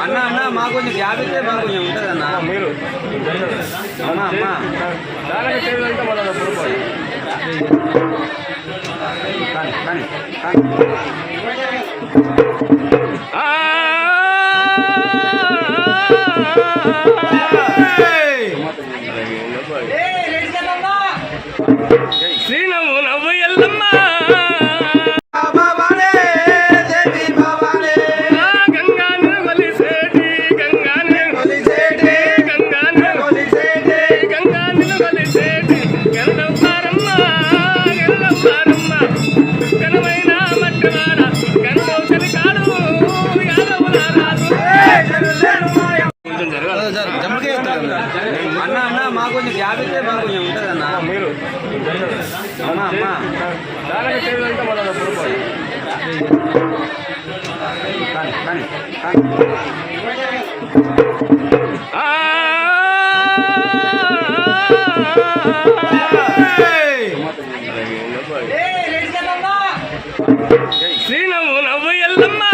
అన్న అన్న మాకు కొంచెం గ్యాప్ ఇస్తే మాకు కొంచెం ఉంటుంది అన్న మీరు అమ్మా అమ్మా కానీ కానీ కానీ శ్రీనవ్వు నవ్వు ఎల్లమ్మ కనమైన మట్టి కొలిసేటి మాకు కొంచెం గ్యాప్ ఇస్తే కొంచెం ఉంటుంది మీరు అమ్మా అమ్మా శ్రీనవ్వు నవ్వు ఎల్లమ్మా